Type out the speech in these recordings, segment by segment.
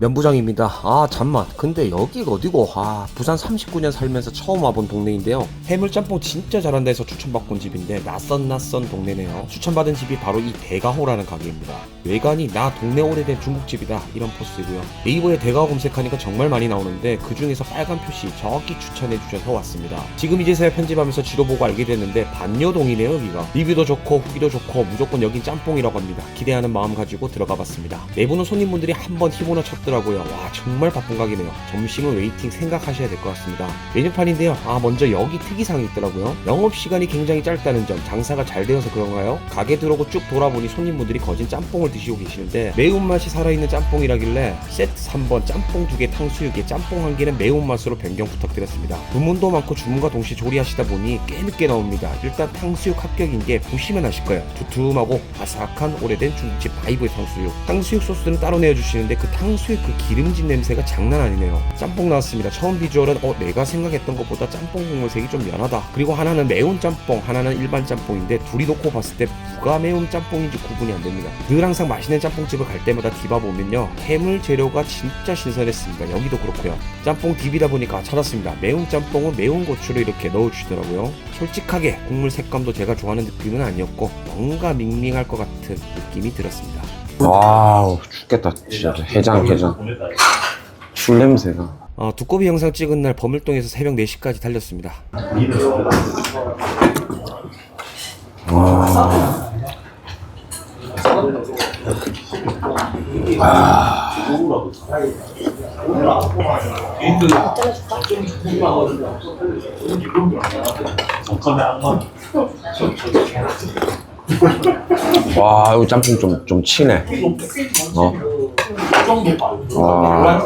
면부장입니다. 아 잠만. 근데 여기가 어디고? 아 부산 39년 살면서 처음 와본 동네인데요. 해물짬뽕 진짜 잘한다 해서 추천받고 온 집인데 낯선 낯선 동네네요. 추천받은 집이 바로 이 대가호라는 가게입니다. 외관이 나 동네 오래된 중국집이다. 이런 포스고요. 네이버에 대가호 검색하니까 정말 많이 나오는데 그 중에서 빨간 표시 저기 추천해 주셔서 왔습니다. 지금 이제서야 편집하면서 지도 보고 알게 됐는데 반여동이네요 여기가. 리뷰도 좋고 후기도 좋고 무조건 여긴 짬뽕이라고 합니다. 기대하는 마음 가지고 들어가 봤습니다. 내부는 손님분들이 한번 히보나 쳤 더라고요. 와 정말 바쁜 가게네요. 점심은 웨이팅 생각하셔야 될 것 같습니다. 메뉴판인데요. 아 먼저 여기 특이사항이 있더라고요. 영업시간이 굉장히 짧다는 점 장사가 잘 되어서 그런가요? 가게 들어오고 쭉 돌아보니 손님분들이 거진 짬뽕을 드시고 계시는데 매운맛이 살아있는 짬뽕이라길래 세트 3번 짬뽕 2개 탕수육에 짬뽕 1개는 매운맛으로 변경 부탁드렸습니다. 주문도 많고 주문과 동시에 조리하시다 보니 꽤 늦게 나옵니다. 일단 탕수육 합격인 게 보시면 아실 거예요. 두툼하고 바삭한 오래된 중국집 바이브의 탕수육. 탕수육 소스는 따로 내어주시는데 그 탕수육 그 기름진 냄새가 장난 아니네요. 짬뽕 나왔습니다. 처음 비주얼은 어 내가 생각했던 것보다 짬뽕 국물 색이 좀 연하다. 그리고 하나는 매운 짬뽕 하나는 일반 짬뽕인데 둘이 놓고 봤을 때 누가 매운 짬뽕인지 구분이 안 됩니다. 늘 항상 맛있는 짬뽕집을 갈 때마다 디바 보면요. 해물 재료가 진짜 신선했습니다. 여기도 그렇고요. 짬뽕 딥이다 보니까 찾았습니다. 매운 짬뽕은 매운 고추를 이렇게 넣어주시더라고요. 솔직하게 국물 색감도 제가 좋아하는 느낌은 아니었고 뭔가 밍밍할 것 같은 느낌이 들었습니다 와우 죽겠다 진짜. 해장 해장. 술 냄새가. 어, 두꺼비 영상 찍은 날 범일동에서 새벽 4시까지 달렸습니다 와 이거 짬뽕 좀, 좀 치네 어. 와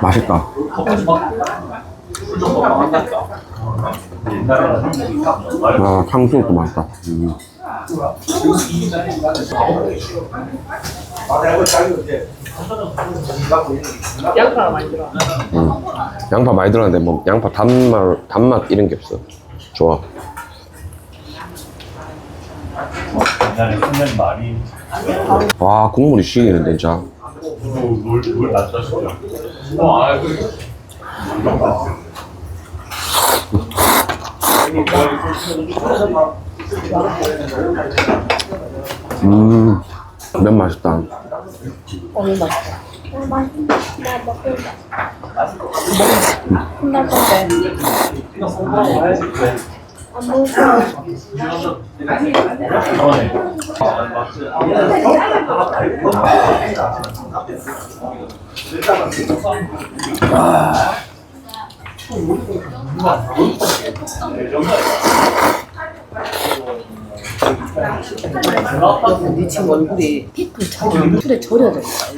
맛있다 아 탕수육도 맛있다 음. 양파가 많이 들어. 음. 양파 많이 들어갔는데 뭐 양파 단맛 단맛 이런 게 없어 좋아 옛날에 생년 말이 와 국물이 시기는데 진짜 물물 낫다 싶어. 어, 아, 그 음 면 맛있다 오늘 맛있다. 혼날 건데. 안 먹을 네 친구 얼굴이 피부처럼 술에 절여져 있어.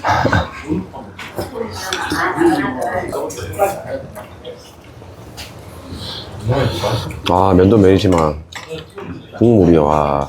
아 면도 면이지만 국물이 와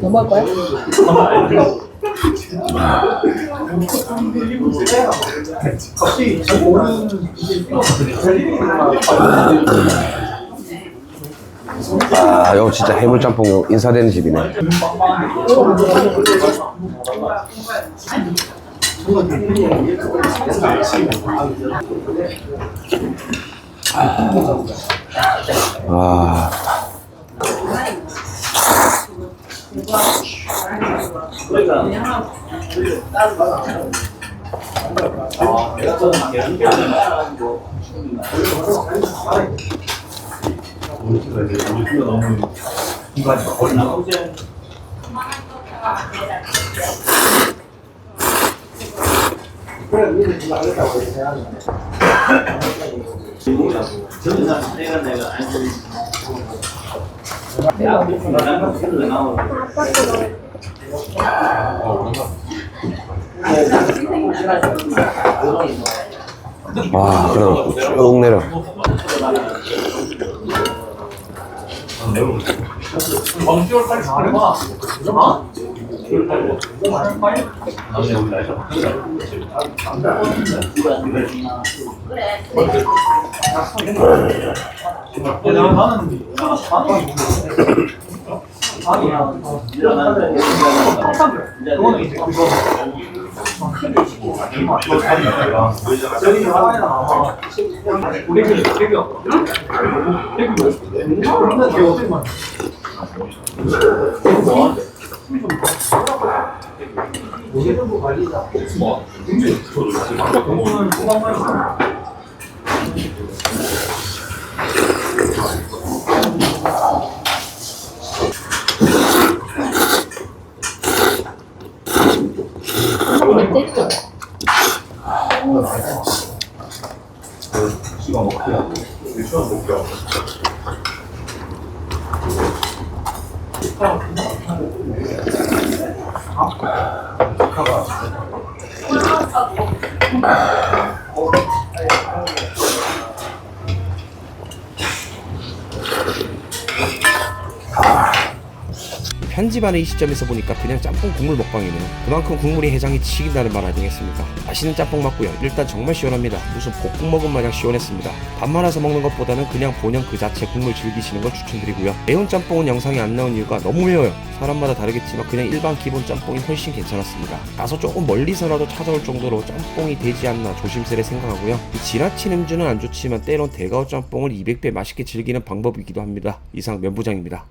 넘어갈 거야? 아, 이거 진짜 해물짬뽕 인사되는 집이네. 아, 우리가 이제 우리가 너무 인간이 거의 와, 그럼 쭉 내려. 어, 10월 빨리 잘해봐. 어? 10월 빨리. 빨리? 나중에 우리 날짜 바 꾸자. 야, 나- 나는 그거는 이제 그거 이거 잡으니까. 저기 하나에 나와. 우리 그 개교. 개교. 개교 어떻게 만 Oh, 편집하는 이 시점에서 보니까 그냥 짬뽕 국물 먹방이네요. 그만큼 국물이 해장이 치긴다는 말 아니겠습니까? 맛있는 짬뽕 맞고요. 일단 정말 시원합니다. 무슨 볶음 먹은 마냥 시원했습니다. 밥 말아서 먹는 것보다는 그냥 본연 그 자체 국물 즐기시는 걸 추천드리고요. 매운 짬뽕은 영상에 안 나온 이유가 너무 매워요. 사람마다 다르겠지만 그냥 일반 기본 짬뽕이 훨씬 괜찮았습니다. 가서 조금 멀리서라도 찾아올 정도로 짬뽕이 되지 않나 조심스레 생각하고요. 이 지나친 음주는 안 좋지만 때론 대가우 짬뽕을 200배 맛있게 즐기는 방법이기도 합니다. 이상 면부장입니다.